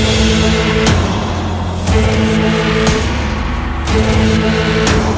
Thank you.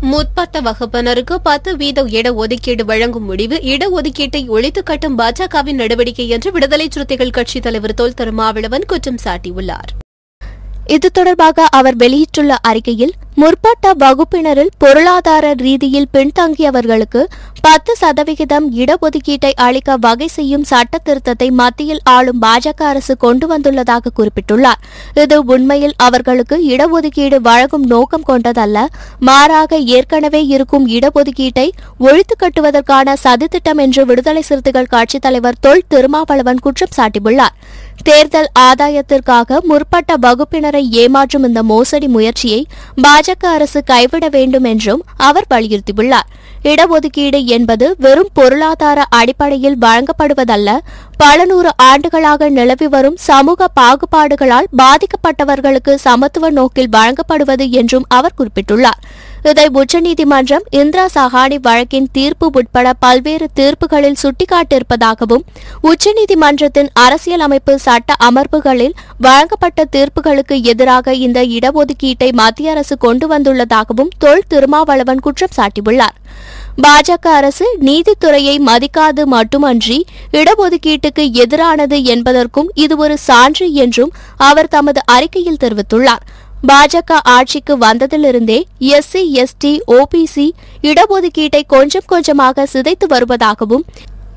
முற்பட்ட வகுப்பினருக்கு பத்து வீத இட ஒதுக்கீடு வழங்கும் முடிவு இடஒதுக்கீட்டை ஒழித்து கட்டும் பாஜகவின் நடவடிக்கை என்று விடுதலை சிறுத்தைகள் கட்சித் தலைவர் தொல் திருமாவளவன் குற்றம் சாட்டியுள்ளார். இது தொடர்பாக அவர் வெளியிட்டுள்ள அறிக்கையில் முற்பட்ட வகுப்பினரில் பொருளாதார ரீதியில் பின்தங்கியவர்களுக்கு பத்து சதவிகிதம் இடஒதுக்கீட்டை அளிக்க வகை செய்யும் சட்ட திருத்தத்தை மத்தியில் ஆளும் பாஜக அரசு கொண்டு வந்துள்ளதாக குறிப்பிட்டுள்ளார். இது உண்மையில் அவர்களுக்கு இடஒதுக்கீடு வழங்கும் நோக்கம் கொண்டதல்ல. மாறாக ஏற்கனவே இருக்கும் இடஒதுக்கீட்டை ஒழித்து கட்டுவதற்கான சதித்திட்டம் என்று விடுதலை சிறுத்தைகள் கட்சித் தலைவர் தொல் திருமாவளவன் குற்றம் சாட்டியுள்ளார். தேர்தல் ஆதாயத்திற்காக முற்பட்ட வகுப்பினரை ஏமாற்றும் இந்த மோசடி முயற்சியை பாஜக அரசு கைவிட வேண்டும் என்றும் அவர் வலியுறுத்தியுள்ளார். இடஒதுக்கீடு என்பது வெறும் பொருளாதார அடிப்படையில் வழங்கப்படுவதல்ல பல நூறு ஆண்டுகளாக நிலவி வரும் சமூக பாகுபாடுகளால் பாதிக்கப்பட்டவர்களுக்கு சமத்துவ நோக்கில் வழங்கப்படுவது என்றும் அவர் குறிப்பிட்டுள்ளார். இதை உச்சநீதிமன்றம் இந்திரா சஹானி வழக்கின் தீர்ப்பு உட்பட பல்வேறு தீர்ப்புகளில் சுட்டிக்காட்டியிருப்பதாகவும் உச்சநீதிமன்றத்தின் அரசியலமைப்பு சட்ட அமர்வுகளில் வழங்கப்பட்ட தீர்ப்புகளுக்கு எதிராக இந்த இடஒதுக்கீட்டை மத்திய அரசு கொண்டு வந்துள்ளதாகவும் தொல் திருமாவளவன் குற்றம் சாட்டியுள்ளார். பாஜக அரசு நீதித்துறையை மதிக்காது மட்டுமன்றி இடஒதுக்கீட்டுக்கு எதிரானது என்பதற்கும் இது ஒரு சான்று என்றும் அவர் தமது அறிக்கையில் தெரிவித்துள்ளார். பாஜக ஆட்சிக்கு வந்ததிலிருந்தே எஸ்சி எஸ்டி ஓபிசி இடஒதுக்கீட்டை கொஞ்சம் கொஞ்சமாக சிதைத்து வருவதாகவும்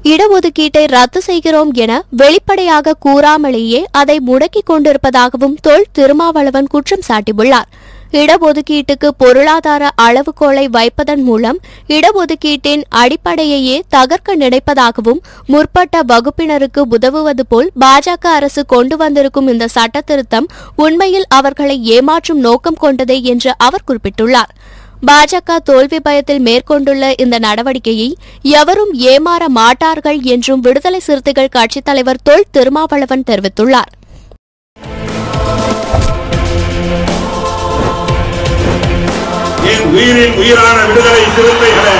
இடஒதுக்கீட்டை ரத்து செய்கிறோம் என வெளிப்படையாக கூறாமலேயே அதை முடக்கிக் கொண்டிருப்பதாகவும் தொல் திருமாவளவன் குற்றம் சாட்டியுள்ளார். இடஒதுக்கீட்டுக்கு பொருளாதார அளவுகோலை வைப்பதன் மூலம் இடஒதுக்கீட்டின் அடிப்படையையே தகர்க்க நினைப்பதாகவும் முற்பட்ட வகுப்பினருக்கு உதவுவது போல் பாஜக அரசு கொண்டு வந்திருக்கும் இந்த சட்ட திருத்தம் உண்மையில் அவர்களை ஏமாற்றும் நோக்கம் கொண்டதே என்று அவர் குறிப்பிட்டுள்ளார். பாஜக தோல்வி பயத்தில் மேற்கொண்டுள்ள இந்த நடவடிக்கையை எவரும் ஏமாற மாட்டார்கள் என்றும் விடுதலை சிறுத்தைகள் கட்சித் தலைவர் தொல் திருமாவளவன் தெரிவித்துள்ளார். என் உயிரின் உயிரான விடுதலை சிறுத்தைகளே.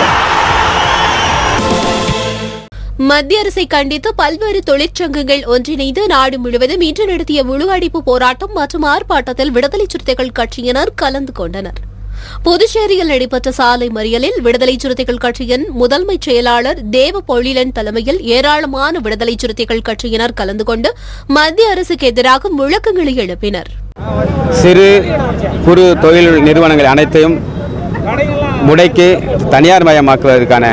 மத்திய அரசை கண்டித்து பல்வேறு தொழிற்சங்கங்கள் ஒன்றிணைந்து நாடு முழுவதும் இன்று நடத்திய முழு அடிப்பு போராட்டம் மற்றும் ஆர்ப்பாட்டத்தில் விடுதலை சிறுத்தைகள் கட்சியினர் கலந்து கொண்டனர். புதுச்சேரியில் நடைபெற்ற சாலை மறியலில் விடுதலை சிறுத்தைகள் கட்சியின் முதன்மை செயலாளர் தேவ பொழிலன் தலைமையில் ஏராளமான விடுதலை சிறுத்தைகள் கட்சியினர் கலந்து கொண்டு மத்திய அரசுக்கு எதிராக முழக்கங்களை எழுப்பினர். சிறு குறு தொழில் நிறுவனங்கள் அனைத்தையும் முடைக்கு தனியார் மயமாக்குவதற்கான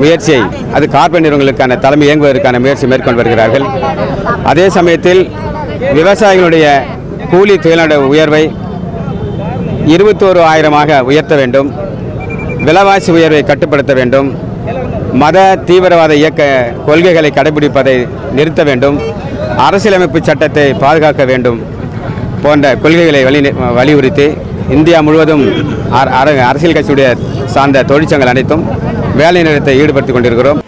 முயற்சியை அது கார்பரேட் நிறுவனங்களுக்கான தலைமை இயங்குவதற்கான முயற்சி மேற்கொண்டு வருகிறார்கள். அதே சமயத்தில் விவசாயிகளுடைய கூலி தொழிலாளர் உயர்வை இருபத்தோரு ஆயிரமாக உயர்த்த வேண்டும். விலைவாசி உயர்வை கட்டுப்படுத்த வேண்டும். மத தீவிரவாத இயக்க கொள்கைகளை கடைபிடிப்பதை நிறுத்த வேண்டும். அரசியலமைப்பு சட்டத்தை பாதுகாக்க வேண்டும் போன்ற கொள்கைகளை வலி வலியுறுத்தி இந்தியா முழுவதும் அர- அர- அரசியல் கட்சியுடைய சார்ந்த தொழிற்சங்கங்கள் அனைத்தும் வேலை நிறுத்தத்தை ஈடுபடுத்திக் கொண்டிருக்கிறோம்.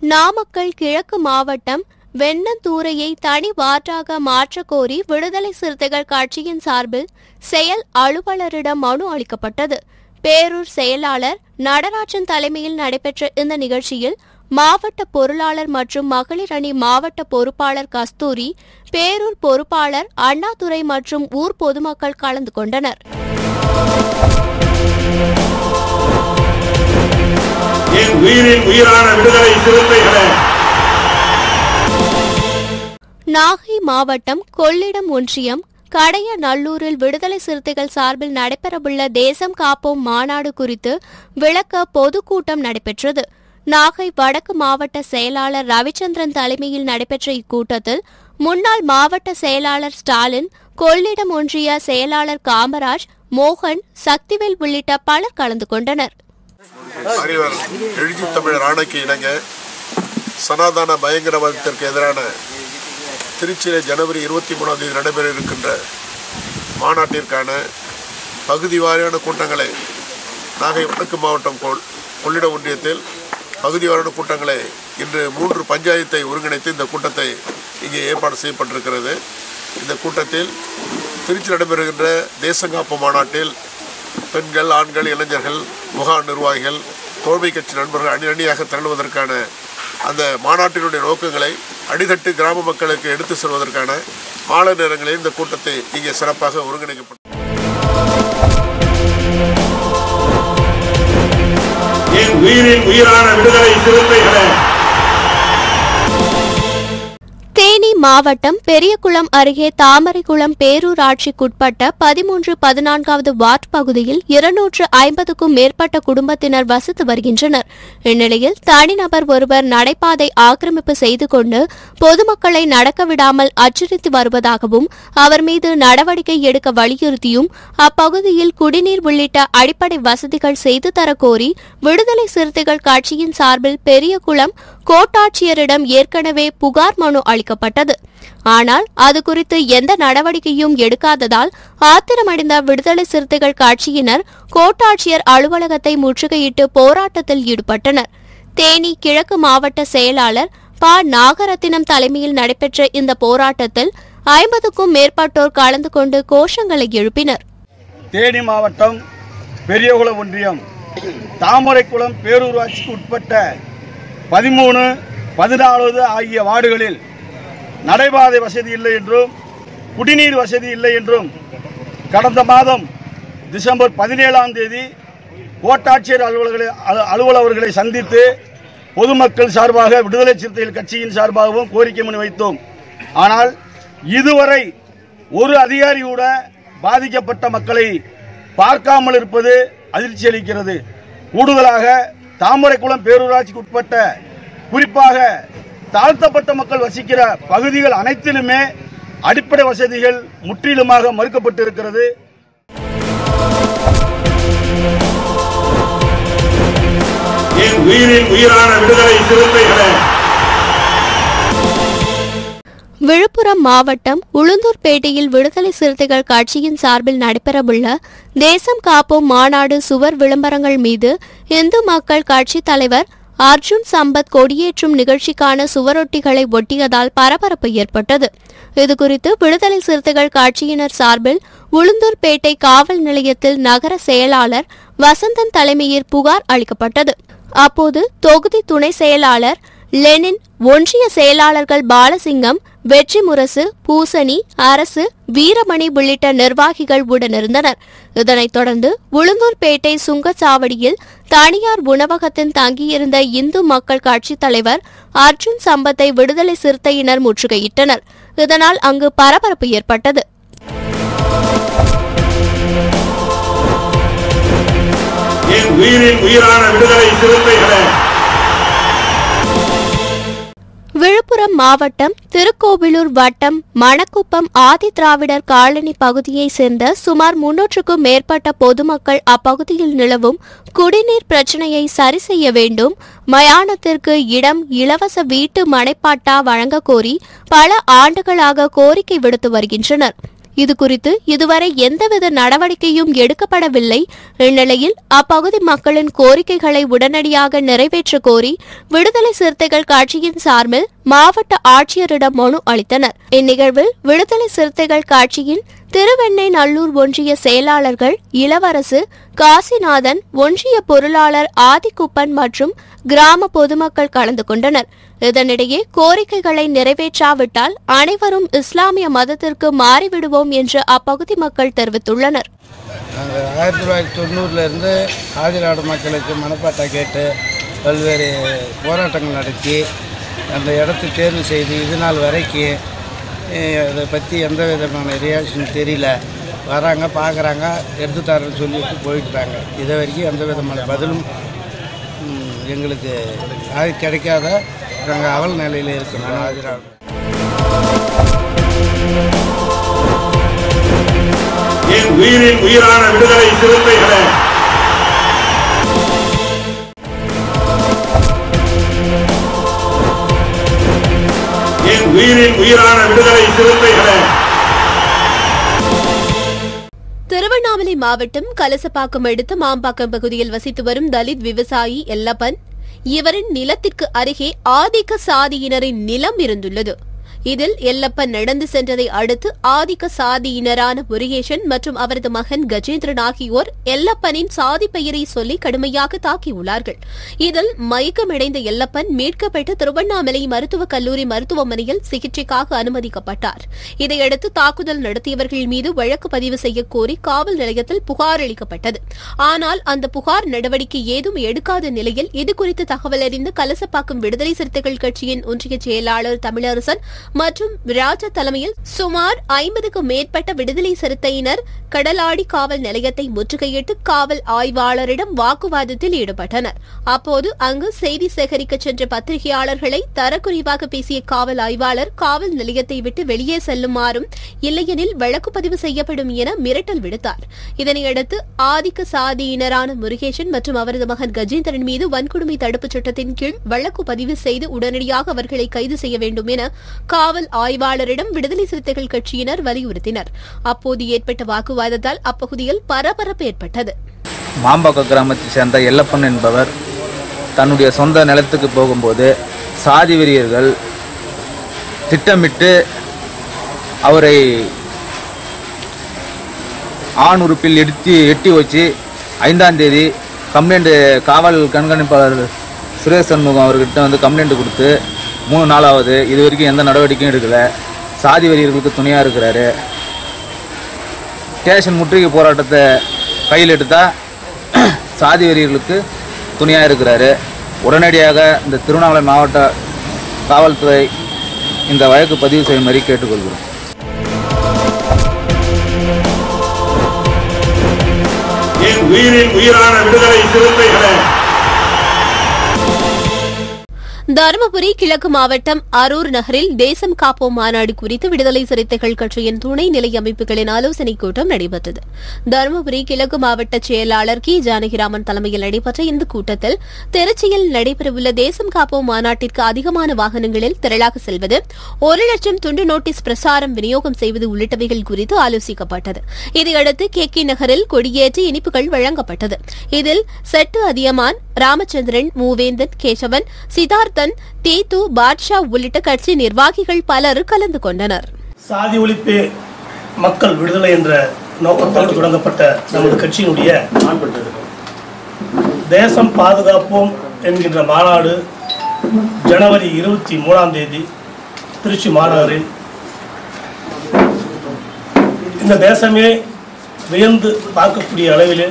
நாமக்கல் கிழக்கு மாவட்டம் வெண்ணந்தூரையை தனி வார்டாக மாற்றக் கோரி விடுதலை சிறுத்தைகள் கட்சியின் சார்பில் செயல் அலுவலரிடம் மனு அளிக்கப்பட்டது. பேரூர் செயலாளர் நடராஜன் தலைமையில் நடைபெற்ற இந்த நிகழ்ச்சியில் மாவட்ட பொருளாளர் மற்றும் மகளிர் அணி மாவட்ட பொறுப்பாளர் கஸ்தூரி பேரூர் பொறுப்பாளர் அண்ணாதுரை மற்றும் ஊர் பொதுமக்கள் கலந்து கொண்டனர். என் உயிரின் உயிரான விடுதலை சிறுத்தைகளே! நாகை மாவட்டம் கொள்ளிடம் ஒன்றியம் கடைய நல்லூரில் விடுதலை சிறுத்தைகள் சார்பில் நடைபெறவுள்ள தேசம் காப்போம் மாநாடு குறித்து விளக்க பொதுக்கூட்டம் நடைபெற்றது. நாகை வடக்கு மாவட்ட செயலாளர் ரவிச்சந்திரன் தலைமையில் நடைபெற்ற இக்கூட்டத்தில் முன்னாள் மாவட்ட செயலாளர் ஸ்டாலின் கொள்ளிடம் ஒன்றிய செயலாளர் காமராஜ் மோகன் சக்திவேல் உள்ளிட்ட பலர் கலந்து கொண்டனர். தமிழர் ஆணைக்கு இணங்க சனாதன பயங்கரவாதத்திற்கு எதிரான திருச்சியில் ஜனவரி இருபத்தி மூணாம் தேதி நடைபெற இருக்கின்ற மாநாட்டிற்கான பகுதி வாரியான கூட்டங்களை நாகை வடக்கு மாவட்டம் கொள் கொள்ளிட ஒன்றியத்தில் பகுதி வாரியான கூட்டங்களை இன்று மூன்று பஞ்சாயத்தை ஒருங்கிணைத்து இந்த கூட்டத்தை இங்கே ஏற்பாடு செய்யப்பட்டிருக்கிறது. இந்த கூட்டத்தில் திருச்சி நடைபெறுகின்ற தேசங்காப்பு மாநாட்டில் பெண்கள் ஆண்கள் இளைஞர்கள் முகாம் நிர்வாகிகள் தோல்மை கட்சி நண்பர்கள் அணி அணியாக திரளுவதற்கான அந்த மாநாட்டினுடைய நோக்கங்களை அடித்தட்டு கிராம மக்களுக்கு எடுத்து செல்வதற்கான மாலை நேரங்களில் இந்த கூட்டத்தை இங்கே சிறப்பாக ஒருங்கிணைக்கப்பட்டது என் உயிரின் உயிரான விடுதலை சிறுத்தைகளை மாவட்டம் பெரியகுளம் அருகே தாமரைக்குளம் பேரூராட்சிக்குட்பட்ட பதிமூன்று பதினான்காவது வார்டு பகுதியில் இருநூற்று ஐம்பதுக்கும் மேற்பட்ட குடும்பத்தினர் வசித்து வருகின்றனர். இந்நிலையில் தனிநபர் ஒருவர் நடைபாதை ஆக்கிரமிப்பு செய்து கொண்டு பொதுமக்களை நடக்க விடாமல் அச்சுறுத்தி வருவதாகவும் அவர் மீது நடவடிக்கை எடுக்க வலியுறுத்தியும் அப்பகுதியில் குடிநீர் உள்ளிட்ட அடிப்படை வசதிகள் செய்து தரக்கோரி விடுதலை சிறுத்தைகள் கட்சியின் சார்பில் பெரியகுளம் கோட்டாட்சியரிடம் ஏற்கனவே புகார் மனு அளிக்கப்பட்டது. ஆனால் அது குறித்து எந்த நடவடிக்கையும் எடுக்காததால் ஆத்திரமடைந்த விடுதலை சிறுத்தைகள் கட்சியினர் கோட்டாட்சியர் அலுவலகத்தை முற்றுகையிட்டு போராட்டத்தில் ஈடுபட்டனர். தேனி கிழக்கு மாவட்ட செயலாளர் ப. நாகரத்தினம் தலைமையில் நடைபெற்ற இந்த போராட்டத்தில் ஐம்பதுக்கும் மேற்பட்டோர் கலந்து கொண்டு கோஷங்களை எழுப்பினர். தேனி மாவட்டம் பெரியகுளம் ஒன்றியம். தாமரைக்குளம் பேரூராட்சிக்கு உட்பட்ட பதிமூணு பதினாலாவது ஆகிய வார்டுகளில் நடைபாதை வசதி இல்லை என்றும் குடிநீர் வசதி இல்லை என்றும் கடந்த மாதம் டிசம்பர் பதினேழாம் தேதி கோட்டாட்சியர் அலுவலர்களை அலு- அலுவலர்களை சந்தித்து பொதுமக்கள் சார்பாக விடுதலை சிறுத்தைகள் கட்சியின் சார்பாகவும் கோரிக்கை மனு வைத்தோம். ஆனால் இதுவரை ஒரு அதிகாரி கூட பாதிக்கப்பட்ட மக்களை பார்க்காமல் இருப்பது அதிர்ச்சி அளிக்கிறது. கூடுதலாக தாமரைக்குளம் பேரூராட்சிக்கு உட்பட்ட குறிப்பாக தாழ்த்தப்பட்ட மக்கள் வசிக்கிற பகுதிகள் அனைத்திலுமே அடிப்படை வசதிகள் முற்றிலுமாக மறுக்கப்பட்டிருக்கிறது. என் உயிரின் உயிரான விடுதலை சிறுத்தைகளை விழுப்புரம் மாவட்டம் உளுந்தூர்பேட்டையில் விடுதலை சிறுத்தைகள் கட்சியின் சார்பில் நடைபெறவுள்ள தேசம் காப்போம் மாநாடு சுவர் விளம்பரங்கள் மீது இந்து மக்கள் கட்சி தலைவர் அர்ஜுன் சம்பத் கொடியேற்றும் நிகழ்ச்சிக்கான சுவரொட்டிகளை ஒட்டியதால் பரபரப்பு ஏற்பட்டது. இதுகுறித்து விடுதலை சிறுத்தைகள் கட்சியினர் சார்பில் உளுந்தூர்பேட்டை காவல் நிலையத்தில் நகர செயலாளர் வசந்தன் தலைமையில் புகார் அளிக்கப்பட்டது. அப்போது தொகுதி துணை செயலாளர் லெனின் ஒன்றிய செயலாளர்கள் பாலசிங்கம் வெற்றி முரசு பூசணி அரசு வீரமணி உள்ளிட்ட நிர்வாகிகள் உடனிருந்தனர். இதனைத் தொடர்ந்து உளுந்தூர்பேட்டை சுங்கச்சாவடியில் தனியார் உணவகத்தில் தங்கியிருந்த இந்து மக்கள் கட்சித் தலைவர் அர்ஜுன் சம்பத்தை விடுதலை சிறுத்தையினர் முற்றுகையிட்டனர். இதனால் அங்கு பரபரப்பு ஏற்பட்டது. என் உயிரின் உயிரான விடுதலை சிறுத்தைகளை விழுப்புரம் மாவட்டம் திருக்கோவிலூர் வட்டம் மணக்குப்பம் ஆதி திராவிடர் காலனி பகுதியைச் சேர்ந்த சுமார் முன்னூற்றுக்கும் மேற்பட்ட பொதுமக்கள் அப்பகுதியில் நிலவும் குடிநீர் பிரச்சினையை சரி செய்ய வேண்டும் மயானத்திற்கு இடம் இலவச வீட்டு மனைப்பாட்டா வழங்க கோரி பல ஆண்டுகளாக கோரிக்கை விடுத்து வருகின்றனர். இதுகுறித்து இதுவரை எந்தவித நடவடிக்கையும் எடுக்கப்படவில்லை. இந்நிலையில் அப்பகுதி மக்களின் கோரிக்கைகளை உடனடியாக நிறைவேற்ற கோரி விடுதலை சிறுத்தைகள் கட்சியின் சார்பில் மாவட்ட ஆட்சியரிடம் மனு அளித்தனர். இந்நிகழ்வில் விடுதலை சிறுத்தைகள் கட்சியின் திருவெண்ணை நல்லூர் ஒன்றிய செயலாளர்கள் இளவரசு காசிநாதன் ஒன்றிய பொருளாளர் ஆதிக்குப்பன் மற்றும் கிராம பொதுமக்கள் கலந்து கொண்டனர். இதனிடையே கோரிக்கைகளை நிறைவேற்றாவிட்டால் அனைவரும் இஸ்லாமிய மதத்திற்கு மாறிவிடுவோம் என்று அப்பகுதி மக்கள் தெரிவித்துள்ளனர். நாங்கள் ஆயிரத்தி தொள்ளாயிரத்தி தொண்ணூறுலேருந்து ஆதிநாடு மக்களுக்கு மனப்பாட்டை கேட்டு பல்வேறு போராட்டங்கள் நடத்தி அந்த இடத்தை தேர்வு செய்து இது நாள் வரைக்கும் அதை பற்றி எந்த விதமான ரியாக்ஷன் தெரியல. வராங்க பார்க்குறாங்க எடுத்து தரேன்னு சொல்லிட்டு போயிட்டுறாங்க இது வரைக்கும் எந்த விதமான பதிலும் எங்களுக்கு அது கிடைக்காத நாங்கள் அவல் நிலையில் இருக்கணும் ஆதிநாடு என் உயிரின் உயிரான விடுதலை சிறுத்தைகளை உயிரின் உயிரான விடுதலை சிறுத்தைகளே. திருவண்ணாமலை மாவட்டம் கலசப்பாக்கம் அடுத்த மாம்பாக்கம் பகுதியில் வசித்து வரும் தலித் விவசாயி எல்லப்பன். இவரின் நிலத்திற்கு அருகே ஆதிக்க சாதியினரின் நிலம் இருந்துள்ளது. இதில் எல்லப்பன் நடந்து சென்றதை அடுத்து ஆதிக்க சாதியினரான முருகேசன் மற்றும் அவரது மகன் கஜேந்திரன் ஆகியோர் எல்லப்பனின் சாதி பெயரை சொல்லி கடுமையாக தாக்கியுள்ளார்கள் இதில் மயக்கமடைந்த எல்லப்பன் மீட்கப்பட்டு திருவண்ணாமலை மருத்துவக் கல்லூரி மருத்துவமனையில் சிகிச்சைக்காக அனுமதிக்கப்பட்டார். இதையடுத்து தாக்குதல் நடத்தியவர்கள் மீது வழக்கு பதிவு செய்யக்கோரி காவல் நிலையத்தில் புகார் அளிக்கப்பட்டது. ஆனால் அந்த புகார் நடவடிக்கை ஏதும் எடுக்காத நிலையில் இதுகுறித்து தகவல் அறிந்து கலசப்பாக்கம் விடுதலை சிறுத்தைகள் கட்சியின் ஒன்றிய செயலாளர் தமிழரசன் மற்றும் ராஜா தலைமையில் சுமார் ஐம்பதுக்கும் மேற்பட்ட விடுதலை சிறுத்தையினர் கடலாடி காவல் நிலையத்தை முற்றுகையிட்டு காவல் ஆய்வாளரிடம் வாக்குவாதத்தில் ஈடுபட்டனர். அப்போது அங்கு செய்தி சேகரிக்க சென்ற பத்திரிகையாளர்களை தரக்குறைவாக பேசிய காவல் ஆய்வாளர் காவல் நிலையத்தை விட்டு வெளியே செல்லுமாறும் இல்லையெனில் வழக்கு பதிவு செய்யப்படும் என மிரட்டல் விடுத்தார். இதனையடுத்து ஆதிக்க சாதியினரான முருகேசன் மற்றும் அவரது மகன் கஜேந்திரன் மீது வன்கொடுமை தடுப்புச் சட்டத்தின் கீழ் வழக்கு பதிவு செய்து உடனடியாக அவர்களை கைது செய்ய வேண்டும் என காவல் ஆய்வாளரிடம் விடுதலை சிறுத்தைகள் கட்சியினர் வலியுறுத்தினர். அப்போது ஏற்பட்ட வாக்குவாதத்தால் அப்பகுதியில் பரபரப்பு ஏற்பட்டது. மாம்பாக்கம் கிராமத்தைச் சேர்ந்த எல்லப்பன் என்பவர் தன்னுடைய சொந்த நிலத்துக்கு போகும்போது சாதி வெறியர்கள் திட்டமிட்டு அவரை ஆண் உறுப்பில் எடுத்து எட்டி வச்சு ஐந்தாம் தேதி கம்ப்ளைண்ட் காவல் கண்காணிப்பாளர் சுரேஷ் சண்முகம் அவர்கிட்ட வந்து கம்ப்ளைண்ட் கொடுத்து மூணு நாளாவது இது வரைக்கும் எந்த நடவடிக்கையும் எடுக்கலை. சாதி வெறியர்களுக்கு துணையாக இருக்கிறாரு. ஸ்டேஷன் முற்றுகை போராட்டத்தை கையில் எடுத்தால் சாதி வெறியர்களுக்கு துணையாக இருக்கிறாரு. உடனடியாக இந்த திருவண்ணாமலை மாவட்ட காவல்துறை இந்த வழக்கு பதிவு செய்யுமாறு கேட்டுக்கொள்கிறோம். உயிரின் உயிரான விடுதலை சிறுத்தைகளை தருமபுரி கிழக்கு மாவட்டம் அரூர் நகரில் தேசம் காப்போம் மாநாடு குறித்து விடுதலை சிறுத்தைகள் கட்சியின் துணை நிலை அமைப்புகளின் ஆலோசனைக் கூட்டம் நடைபெற்றது. தருமபுரி கிழக்கு மாவட்ட செயலாளர் கி. ஜானகிராமன் தலைமையில் நடைபெற்ற இந்த கூட்டத்தில் திருச்சியில் நடைபெறவுள்ள தேசம் காப்போம் மாநாட்டிற்கு அதிகமான வாகனங்களில் திரளாக செல்வது ஒரு லட்சம் துண்டு நோட்டீஸ் பிரசாரம் விநியோகம் செய்வது உள்ளிட்டவைகள் குறித்து ஆலோசிக்கப்பட்டது. இதையடுத்து கே. கே. நகரில் கொடியேற்றி இனிப்புகள் வழங்கப்பட்டது. இதில் செட்டு அதியமான் ராமச்சந்திரன் மூவேந்தன் கேசவன் சித்தார்த்தன் தீத்து பாட்ஷா உள்ளிட்ட கட்சி நிர்வாகிகள் பலர் கலந்து கொண்டனர். சாதி ஒழிப்பு மக்கள் விடுதலை என்ற நோக்கத்தோடு தொடங்கப்பட்ட நமது கட்சியினுடைய தேசம் பாதுகாப்போம் என்கின்ற மாநாடு ஜனவரி இருபத்தி மூணாம் தேதி திருச்சி மாநகரில். இந்த தேசமே வியந்து பார்க்கக்கூடிய அளவிலே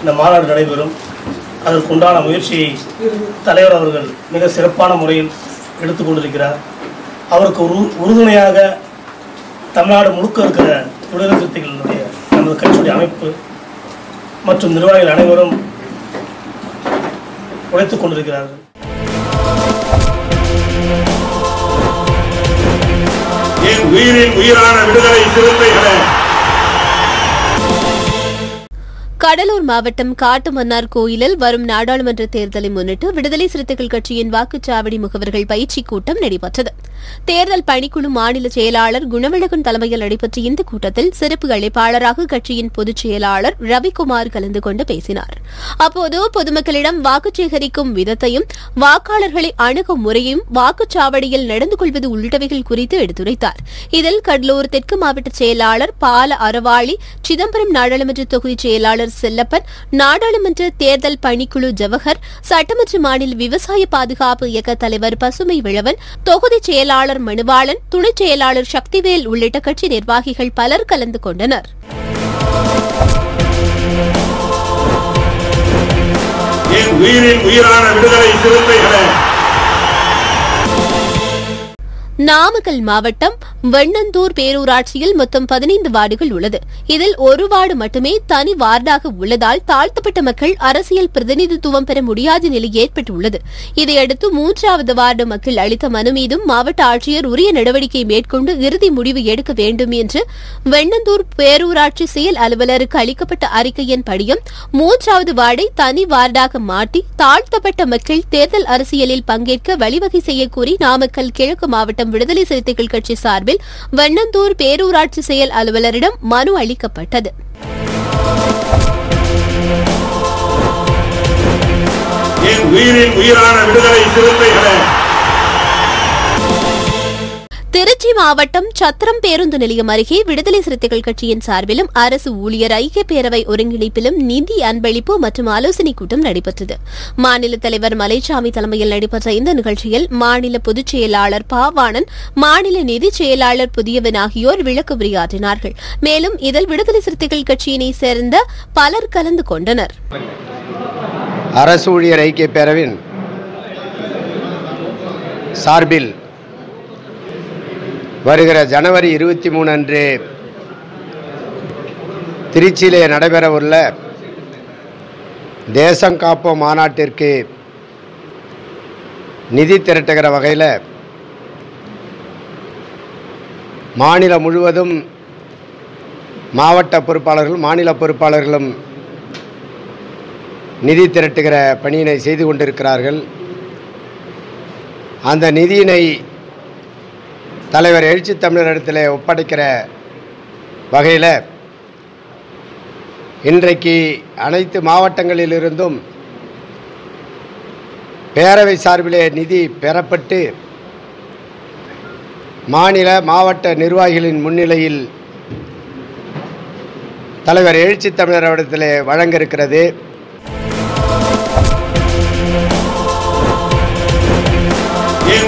இந்த மாநாடு நடைபெறும். அதற்குண்டான முயற்சியை தலைவர் அவர்கள் மிக சிறப்பான முறையில் எடுத்துக்கொண்டிருக்கிறார் அவருக்கு உரு உறுதுணையாக தமிழ்நாடு முழுக்க இருக்கிற விடுதலை சிறுத்தைகளுடைய நமது கட்சியுடைய அமைப்பு மற்றும் நிர்வாகிகள் அனைவரும் உழைத்துக் கொண்டிருக்கிறார்கள். என் உயிரின் உயிரான விடுதலை சிறுத்தைகளை கடலூர் மாவட்டம் காட்டுமன்னார் கோயிலில் வரும் நாடாளுமன்ற தேர்தலை முன்னிட்டு விடுதலை சிறுத்தைகள் கட்சியின் வாக்குச்சாவடி முகவர்கள் பயிற்சி கூட்டம் நடைபெற்றது. தேர்தல் பணிக்குழு மாநில செயலாளர் குணமிழகன் தலைமையில் நடைபெற்ற இந்த கூட்டத்தில் சிறப்பு அழைப்பாளராக கட்சியின் பொதுச் செயலாளர் ரவிக்குமார் கலந்து கொண்டு பேசினார். அப்போது பொதுமக்களிடம் வாக்கு சேகரிக்கும் விதத்தையும் வாக்காளர்களை அணுகும் முறையும் வாக்குச்சாவடியில் நடந்து கொள்வது உள்ளிட்டவைகள் குறித்து எடுத்துரைத்தார். இதில் கடலூர் தெற்கு மாவட்ட செயலாளர் பால அறவாளி சிதம்பரம் நாடாளுமன்ற தொகுதி செயலாளர் செல்லப்பன் நாடாளுமன்ற தேர்தல் பணிக்குழு ஜவஹர் சட்டமன்ற மாநில விவசாய பாதுகாப்பு இயக்க தலைவர் பசுமை விழவன் தொகுதி செயலாளர் மனுவாளன் துணை செயலாளர் சக்திவேல் உள்ளிட்ட கட்சி நிர்வாகிகள் பலர் கலந்து கொண்டனர். என் உயிரின் உயிரான விடுதலை சிறுத்தைகளை நாமக்கல் மாவட்டம் வெண்ணந்தூர் பேரூராட்சியில் மொத்தம் பதினைந்து வார்டுகள் உள்ளது. இதில் ஒரு வார்டு மட்டுமே தனி வார்டாக உள்ளதால் தாழ்த்தப்பட்ட மக்கள் அரசியல் பிரதிநிதித்துவம் பெற முடியாத நிலை ஏற்பட்டுள்ளது. இதையடுத்து மூன்றாவது வார்டு மக்கள் அளித்த மனு மீதும் மாவட்ட ஆட்சியர் உரிய நடவடிக்கை மேற்கொண்டு இறுதி முடிவு எடுக்க வேண்டும் என்று வெண்ணந்தூர் பேரூராட்சி செயல் அலுவலருக்கு அளிக்கப்பட்ட அறிக்கையின் படியும் மூன்றாவது வார்டை தனி வார்டாக மாற்றி தாழ்த்தப்பட்ட மக்கள் தேர்தல் அரசியலில் பங்கேற்க வழிவகை செய்யக்கோரி நாமக்கல் கிழக்கு மாவட்டம் மாவட்டம் விடுதலை சிறுத்தைகள் கட்சி சார்பில் வண்ணந்தூர் பேரூராட்சி செயல் அலுவலரிடம் மனு அளிக்கப்பட்டது. என் உயிரின் உயிரான விடுதலை சிறுத்தைகளை திருச்சி மாவட்டம் சத்திரம் பேருந்து நிலையம் அருகே விடுதலை சிறுத்தைகள் கட்சியின் சார்பிலும் அரசு ஊழியர் ஐக்கிய பேரவை ஒருங்கிணைப்பிலும் நிதி அன்பளிப்பு மற்றும் ஆலோசனைக் கூட்டம் நடைபெற்றது. மாநில தலைவர் மலைச்சாமி தலைமையில் நடைபெற்ற இந்த நிகழ்ச்சியில் மாநில பொதுச் செயலாளர் பாவாணன் மாநில நிதிச் செயலாளர் புதியவன் ஆகியோர் விளக்கு உரையாற்றினார்கள். மேலும் இதில் விடுதலை சிறுத்தைகள் கட்சியினை சேர்ந்த பலர் கலந்து கொண்டனர். அரசு ஊழியர் ஐக்கிய பேரவின் சார்பில் வருகிற ஜனவரி இருபத்தி மூணு அன்று திருச்சியிலே நடைபெறவுள்ள தேசங்காப்போ மாநாட்டிற்கு நிதி திரட்டுகிற வகையில் மாநிலம் முழுவதும் மாவட்ட பொறுப்பாளர்களும் மாநில பொறுப்பாளர்களும் நிதி திரட்டுகிற பணியினை செய்து கொண்டிருக்கிறார்கள். அந்த நிதியினை தலைவர் எழுச்சி தமிழரிடத்தில் ஒப்படைக்கிற வகையில் இன்றைக்கு அனைத்து மாவட்டங்களிலிருந்தும் பேரவை சார்பிலே நிதி பெறப்பட்டு மாநில மாவட்ட நிர்வாகிகளின் முன்னிலையில் தலைவர் எழுச்சி இடத்திலே வழங்க இருக்கிறது.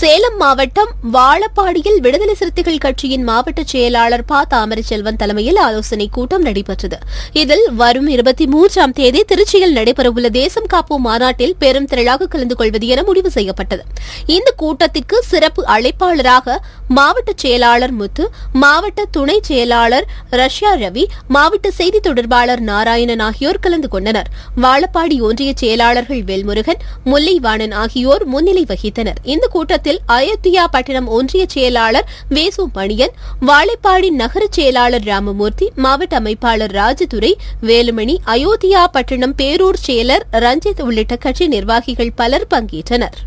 சேலம் மாவட்டம் வாழப்பாடியில் விடுதலை சிறுத்தைகள் கட்சியின் மாவட்ட செயலாளர் ப. தாமரைச்செல்வன் தலைமையில் ஆலோசனை கூட்டம் நடைபெற்றது. இதில் வரும் இருபத்தி மூன்றாம் தேதி திருச்சியில் நடைபெறவுள்ள தேசம் காப்போம் மாநாட்டில் பெரும் திரளாக கலந்து கொள்வது என முடிவு செய்யப்பட்டது. இந்த கூட்டத்திற்கு சிறப்பு அழைப்பாளராக மாவட்ட செயலாளர் முத்து மாவட்ட துணை செயலாளர் ரஷ்யா ரவி மாவட்ட செய்தி தொடர்பாளர் நாராயணன் ஆகியோர் கலந்து கொண்டனர். வாழப்பாடி ஒன்றிய செயலாளர்கள் வேல்முருகன் முல்லைவாணன் ஆகியோர் முன்னிலை வகித்தனர். இந்த கூட்டத்தில் அயோத்தியா பட்டணம் ஒன்றிய செயலாளர் வேசு மணியன் வாழைப்பாடி நகர செயலாளர் ராமமூர்த்தி மாவட்ட அமைப்பாளர் ராஜதுரை வேலுமணி அயோத்தியா பட்டினம் பேரூர் செயலர் ரஞ்சித் உள்ளிட்ட கட்சி நிர்வாகிகள் பலர் பங்கேற்றனர்.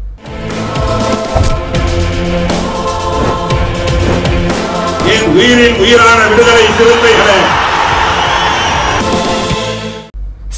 உயிரின் உயிரான விடுதலை சிறுத்தைகளை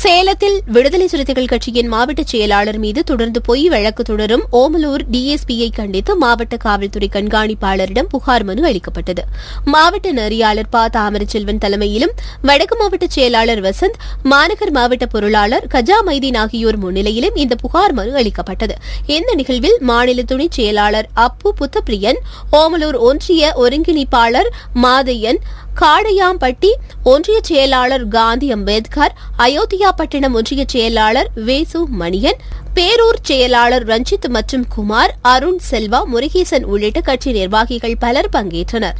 சேலத்தில் விடுதலை சிறுத்தைகள் கட்சியின் மாவட்ட செயலாளர் மீது தொடர்ந்து பொய் வழக்கு தொடரும் ஓமலூர் டிஎஸ்பியை கண்டித்து மாவட்ட காவல்துறை கண்காணிப்பாளரிடம் புகார் மனு அளிக்கப்பட்டது. மாவட்ட நெறியாளர் ப. தாமரச்செல்வன் தலைமையிலும் வடக்கு மாவட்ட செயலாளர் வசந்த் மாநகர் மாவட்ட பொருளாளர் கஜா மைதீன் ஆகியோர் முன்னிலையிலும் இந்த புகார் மனு அளிக்கப்பட்டது. இந்த நிகழ்வில் மாநில துணை செயலாளர் அப்பு புத்தப்பிரியன் ஓமலூர் ஒன்றிய ஒருங்கிணைப்பாளர் மாதையன் காடையாம்பட்டி ஒன்றிய செயலாளர் காந்தி அம்பேத்கர் அயோத்தியாபட்டினம் ஒன்றிய செயலாளர் வேசு மணியன் பேரூர் செயலாளர் ரஞ்சித் மற்றும் குமார் அருண் செல்வா முருகேசன் உள்ளிட்ட கட்சி நிர்வாகிகள் பலர் பங்கேற்றனர்.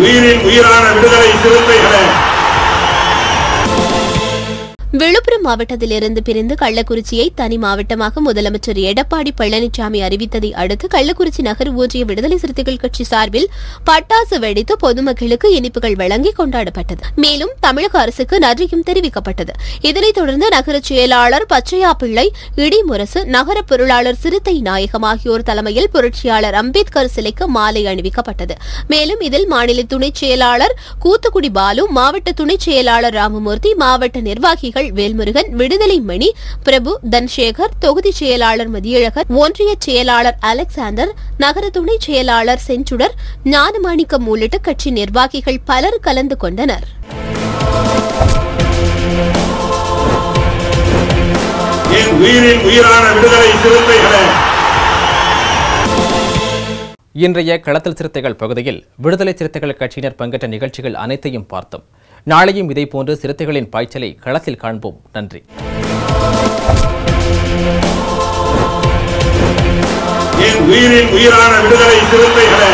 உயிரின் உயிரான விடுதலை சிறுத்தைகளே! விழுப்புரம் மாவட்டத்திலிருந்து பிரிந்து கள்ளக்குறிச்சியை தனி மாவட்டமாக முதலமைச்சர் எடப்பாடி பழனிசாமி அறிவித்ததை அடுத்து கள்ளக்குறிச்சி நகர் ஒன்றிய விடுதலை சிறுத்தைகள் கட்சி சார்பில் பட்டாசு வெடித்து பொதுமக்களுக்கு இனிப்புகள் வழங்கி கொண்டாடப்பட்டது. மேலும் தமிழக அரசுக்கு நன்றியும் தெரிவிக்கப்பட்டது. இதனைத் தொடர்ந்து நகர செயலாளர் பச்சையா பிள்ளை இடிமுரசு நகர பொருளாளர் சிறுத்தை நாயகம் ஆகியோர் தலைமையில் புரட்சியாளர் அம்பேத்கர் சிலைக்கு மாலை அணிவிக்கப்பட்டது. மேலும் இதில் மாநில துணைச் செயலாளர் கூத்துக்குடி பாலு மாவட்ட துணைச் செயலாளர் ராமமூர்த்தி மாவட்ட நிர்வாகிகள் வேல்முருகன் விடுதலை மணி பிரபு தன்சேகர் தொகுதி செயலாளர் மதியழகர் ஒன்றிய செயலாளர் அலெக்சாண்டர் நகர துணைச் செயலாளர் செஞ்சுடர் ஞானமாணிக்கம் உள்ளிட்ட கட்சி நிர்வாகிகள் பலர் கலந்து கொண்டனர். என் உயிரின் உயிரான விடுதலை சிறுத்தைகளே! இன்றைய களத்தல் சிறுத்தைகள் பகுதியில் விடுதலை சிறுத்தைகள் கட்சியினர் பங்கேற்ற நிகழ்ச்சிகள் அனைத்தையும் பார்த்தோம். நாளையும் இதேபோன்று சிறுத்தைகளின் பாய்ச்சலை களத்தில் காண்போம். நன்றி. என் உயிரின் உயிரான விடுதலை சிறுத்தைகளை